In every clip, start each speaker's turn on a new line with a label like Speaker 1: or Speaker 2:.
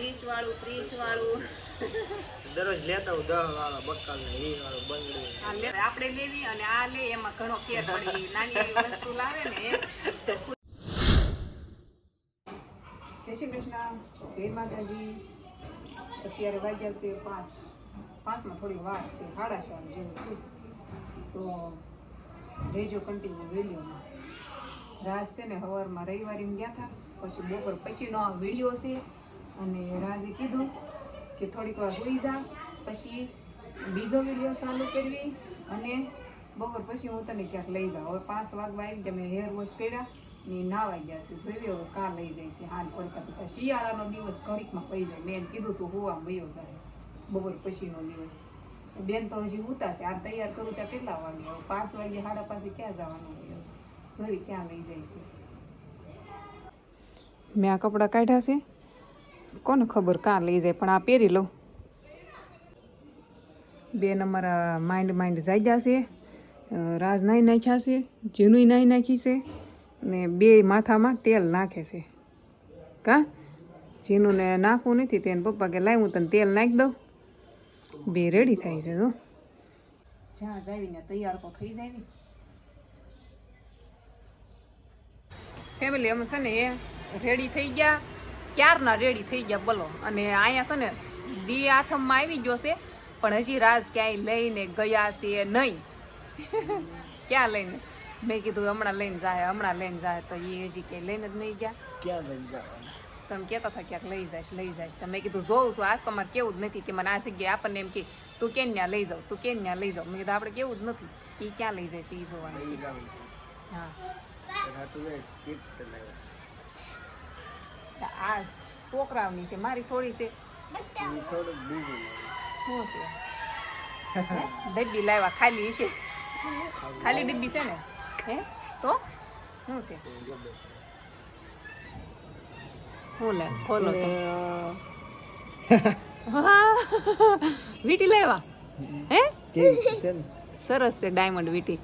Speaker 1: વીસ વાળું ત્રીસ વાળું
Speaker 2: દરરોજ લેતા હું દહ વાળા બક્કલ ને વી વાળું. બંગડી
Speaker 1: આપણે લેવી અને આ લે એમાં ઘણો ફેર પડી. નાની એવી વસ્તુ લાવે ને જય શ્રી કૃષ્ણ. જય માતાજી. અત્યારે વાગ્યા છે પાંચ. પાંચમાં થોડી વાર છે. સાડા ચાર જેવું ખુશ તો રેજો કન્ટિન્યુ વિડીયોમાં. રાસ છે ને સવારમાં રવિવારે ગયા હતા પછી બપોર પછીનો આ વીડિયો છે. અને રાજે કીધું કે થોડીક વાર હોઈ જા, પછી બીજો વીડિયો ચાલુ કરવી અને બપોર પછી હું તને ક્યાંક લઈ જાઉં. હવે પાંચ વાગવા આવી ગયા, મેં હેર વોશ કર્યા ને ના ગયા છે. જોઈએ હવે કા લઈ જાય છે હાલ પડતા શિયાળાનો દિવસ ઘડીકમાં પડી જાય. મેં કીધું તું હોવા વયો જાય બપોર પછીનો દિવસ. બેન તો હજી ઉતાશે આ તૈયાર કરું ત્યાં કેટલા વાગે? પાંચ વાગે સાડા પાસે ક્યાં જવાનું હોય? જોઈએ ક્યાં લઈ જાય છે. મેં આ કપડાં કાઢ્યા છે. કોને ખબર કાં લઈ જાય? પણ આ પહેરી લઉં. બેન અમારા માઇન્ડ માઇન્ડ જાગ્યા છે. રાજ નાહી નાખ્યા છે જીનુય નાહી નાખી છે, ને બે માથામાં તેલ નાખે છે. કા? જીનુંને નાખવું નથી, તેને પપ્પા કે લાવ તને તેલ નાખી દઉં. બે રેડી થાય છે તો જ્યાં જાવીને તૈયાર તો થઈ જાય ફેમિલી અમે છે ને એ રેડી થઈ ગયા. ક્યારના રેડી થઈ ગયા બોલો. અને અહીંયા છે ને દી આથમમાં આવી ગયો છે પણ હજી રાજ ક્યાંય લઈને ગયા છે નહીં. ક્યાં લઈને? મેં કીધું હમણાં લઈને જાય હમણાં લઈને જાય તો એ હજી ક્યાંય લઈને જ નહીં ગયા.
Speaker 2: ક્યાં લઈ જવાનું
Speaker 1: તમે કહેતા હતા ક્યાંક લઈ જાય લઈ જાય તો મેં કીધું જોઉં છું આજ તમારે કેવું જ નથી કે મને આ જગ્યાએ આપણને એમ કે તું કેમ ત્યાં લઈ જાઉં તું કેમ ત્યાં લઈ જાઉં? મેં કીધું આપણે કેવું જ નથી. એ ક્યાં લઈ જાય છે. એ જોવાનું છે. હા. આ છોકરાઓની છે મારી થોડી છે. શું છે? ડબ્બી લાવ્યા ખાલી છે ખાલી ડબ્બી છે ને? હે? તો? શું છે? શું લે ખોલો વીટી લાવ્યા? હે? સરસ છે ડાયમંડ વીટી.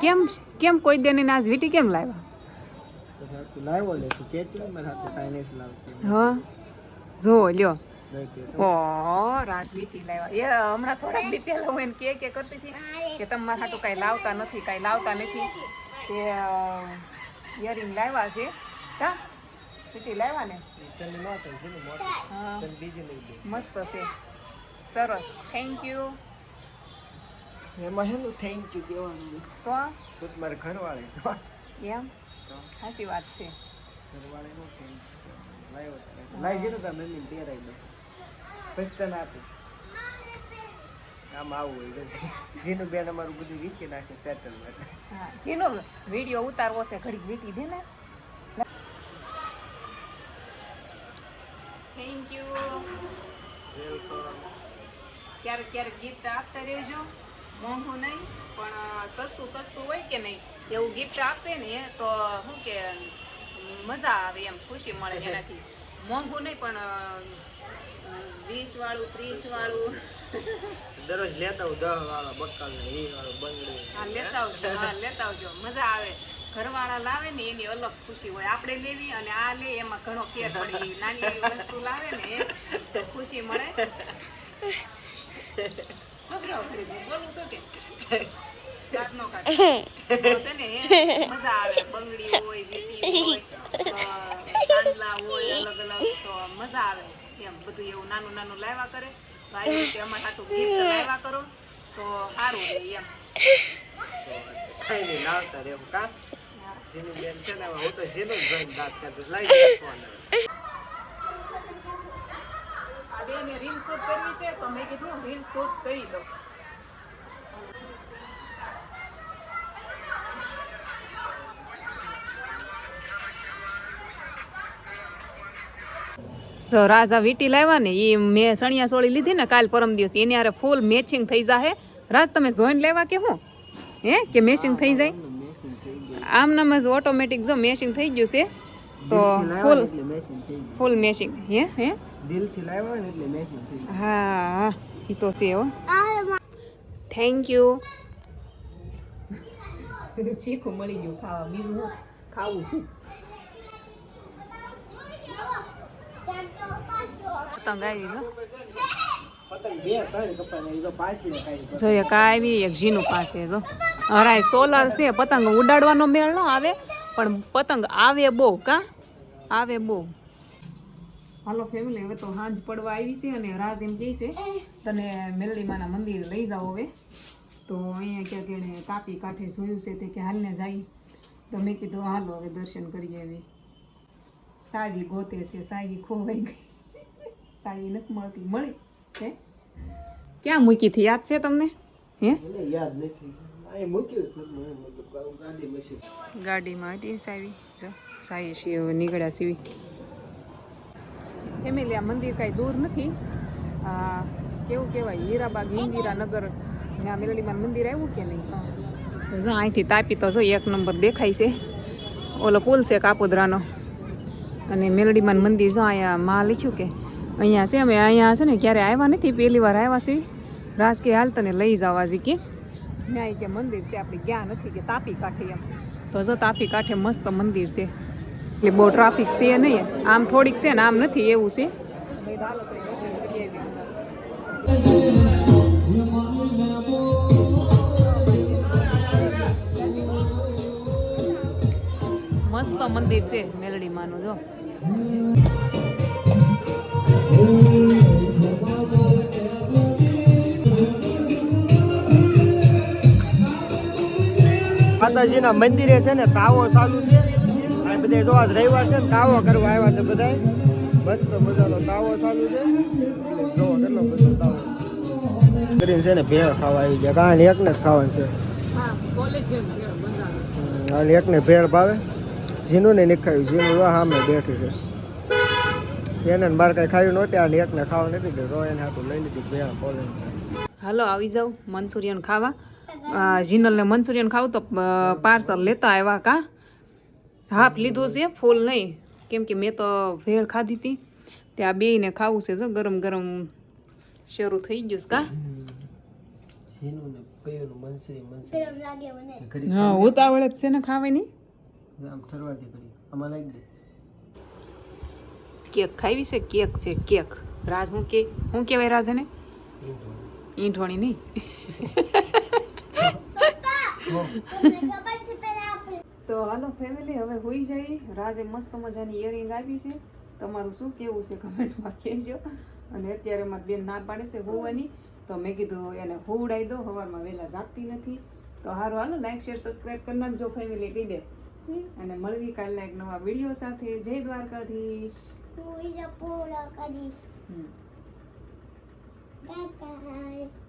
Speaker 1: કેમ કેમ કોઈ દેને આજ વીટી કેમ લાવ્યા?
Speaker 2: લાવ્યો લે તું કેટલા મારા હાથે કાંઈ લાવતી.
Speaker 1: હા? જો લ્યો. હમણાં થોડાક દી પહેલા હું એને કે કે કરતી હતી કે તમે મારા કાંઈ લાવતા નથી કાંઈ લાવતા નથી. તે ઇયરિંગ લાવ્યા છે. કા? વીટી લાવ્યા ને? મસ્ત છે. સરસ. થેન્ક યુ
Speaker 2: એમાં હેનું થેન્ક યુ કહેવાનું.
Speaker 1: તો
Speaker 2: તો ઘરવાળી
Speaker 1: એમ? સાચી વાત છે.
Speaker 2: લઈ જઈને તમે યુ લાવ્યો દો. પૈસા છે ને આપી. આમ આવું હોય જીનું બેન અમારું બધું વીકી નાખે સેટલ
Speaker 1: હા જેનો વીડિયો ઉતારવો છે ઘડીક વીટી દે ને. થેન્ક યુ ક્યારેક ક્યારેક ગિફ્ટ આપતા રહેજો. મોંઘું નહીં પણ સસ્તું સસ્તું હોય કે નહીં? એવું ગિફ્ટ આપે ને તો શું કે મજા આવે એમ ખુશી મળે એનાથી. મોંઘું નહીં પણ વીસ વાળું ત્રીસ વાળું
Speaker 2: દરરોજ લેતા હું દસ વાળા બંગડી
Speaker 1: હા લેતા આવજો હા લેતા આવજો. મજા આવે. ઘરવાળા લાવે ને એની અલગ ખુશી હોય. આપણે લેવી અને આ લે એમાં ઘણો ફેર પડે. નાની એવી વસ્તુ લાવે ને તો ખુશી મળે. છોકરાઓ બોલું શું કે? દાંત કાઢે. છે ને મજા આવે બંગડી હોય વીંટી હોય અ, હોય અલગ અલગ તો મજા આવે એમ બધું એવું નાનું નાનું લાવ્યા કરે તો રીતે અમારે હાટું ગિફ્ટ લાવ્યા કરો તો સારું રહે એમ
Speaker 2: કઈ નહીં લાવતા રહેવું કા જેનું બેન છે ને હું તો જેનું જ જોઈને દાંત કાઢું લાવી નાખવાના
Speaker 1: આ બેને રીલ શૂટ કરવી છે તો મેં કીધું રીલ શૂટ કરી દઉં રાજા વીટી લાવ્યા ને એ મેં સણિયા સોળી લીધી ને કાલ પરમ દિવસ. એની હારે ફૂલ મેચિંગ થઈ જાહે. રાજ તમે જોઈન લેવા કે હું? હે? કે મેચિંગ થઈ જાય? આમ નામ જ ઓટોમેટિક જો મેચિંગ થઈ ગયું છે તો ફૂલ ફૂલ મેચિંગ હે? હે?
Speaker 2: દિલથી લાવ્યા ને એટલે મેચિંગ થઈ
Speaker 1: હા એ તો છે હો. થેન્ક યુ ચીખું મળી ગયું ખાવા. બીજું ખાવું છું? પતંગ આવી જો
Speaker 2: પતંગ બે ત્રણ કપાને એ તો પાછી ને ખાઈ
Speaker 1: જો એક ઝીનું પાસે જો. હરાય સોલાર છે પતંગ ઉડાડવાનો મેળ ન આવે પણ પતંગ આવે બહુ કા? આવે બહુ. હાલો ફેમિલી હવે તો સાંજ પડવા આવી છે અને રાજ એમ કહે છે તને મેલડીમાના મંદિર લઈ જાઓ હવે. તો અહીંયા ક્યાંક એણે કાપી કાંઠે જોયું છે તે કે હાલને જાય. તો મેં કીધું હાલો હવે દર્શન કરીએ એવી સાગી ગોતે છે સાગી ખોવાઈ ગઈ. સાવી નથી મળતી. મળી. છે ક્યાં મૂકી હતી યાદ છે તમને? હે?
Speaker 2: યાદ નથી.
Speaker 1: ગાડીમાં હતી સાવી જો છીએ હવે નીકળ્યા સીવી. ફેમિલી આ મંદિર કાંઈ દૂર નથી. આ કેવું કહેવાય? હીરાબાગ ઇન્દિરાનગર આ મેલડીમાં મંદિર આવ્યું કે નહીં? જો અહીંથી તાપી તો જો એક નંબર દેખાય છે. ઓલો પુલ છે કાપોદરાનો. અને મેલડીમાન મંદિર જો અહીંયા માં લખ્યું કે અહીંયા છે અમે અહીંયા છે ને ક્યારે આવ્યા નથી પહેલી વાર આવ્યા છીએ. રાજ કે હાલ તને લઈ જવા જી કે. ત્યાં કે મંદિર છે આપણે ગયા નથી કે તાપી કાંઠે એમ. તો જો તાપી કાંઠે મસ્ત મંદિર છે. એટલે બહુ ટ્રાફિક છે નહીં. આમ થોડીક છે ને આમ નથી એવું છે. મસ્ત મંદિર છે મેલડી માનું જો.
Speaker 2: માતાજીના મંદિરે છે ને તાવો ચાલુ છે. આ બધે જો આજ રવિવાર છે ને તાવો કરવા આવ્યા છે બધાય. મસ્ત મજાનો તાવો ચાલુ છે. એટલે જો કેટલો બધો તાવો કરીને છે ને ભેળ ખાવા આવી ગયા. કાંઈ એકને જ ખાવાનું છે.
Speaker 1: હા કોલેજ મજા
Speaker 2: અને એકને ભેળ ભાવે. ઝીનું ને નીખાયું. ઝીનું સામે બેઠી છે. એને ને બાર કાંઈ ખાયું નહોતી અને એકને ખાવા નથી દે તો એને હાટું લઈ લીધી બે કોલેજ
Speaker 1: હાલો આવી જાવ મંચુરિયન ખાવા. જીનલને મંચુરિયન ખાવું તો પાર્સલ લેતા આવ્યા કા? હાફ લીધું છે ફૂલ નહીં. કેમ કે મેં તો ભેળ ખાધી હતી. ત્યાં બેયને ખાવું છે જો ગરમ ગરમ શરૂ થઈ ગયું છે કા?
Speaker 2: ઝીનું ને કયું મનસરી મનસરી
Speaker 1: હા ઉતાવળ જ છે ને ખાવાની?
Speaker 2: આમ ઠરવા દે દે.
Speaker 1: કેક ખાવી છે કેક છે કેક. રાજ હું કે હું કહેવાય રાજને? ઈંઠોણી નહીં. તો હાલો ફેમિલી હવે હોઈ જાય. રાજે મસ્ત મજાની ઇયરિંગ આવી છે. તમારું શું કેવું છે કમેન્ટમાં કહેજો. અને અત્યારે મારી બેન ના પાડે છે હોવાની. તો મેં કીધું એને હોવડાવી દો હવારમાં વહેલા જાગતી નથી. તો હારો હાલો લાઈક શેર સબસ્ક્રાઈબ કરી નાખજો ફેમિલી કહી દે. અને મળવી કાલના એક નવા વીડિયો સાથે. જય Dwarkadhish.
Speaker 3: Cuida por la cariz.
Speaker 1: Mm. Bye bye.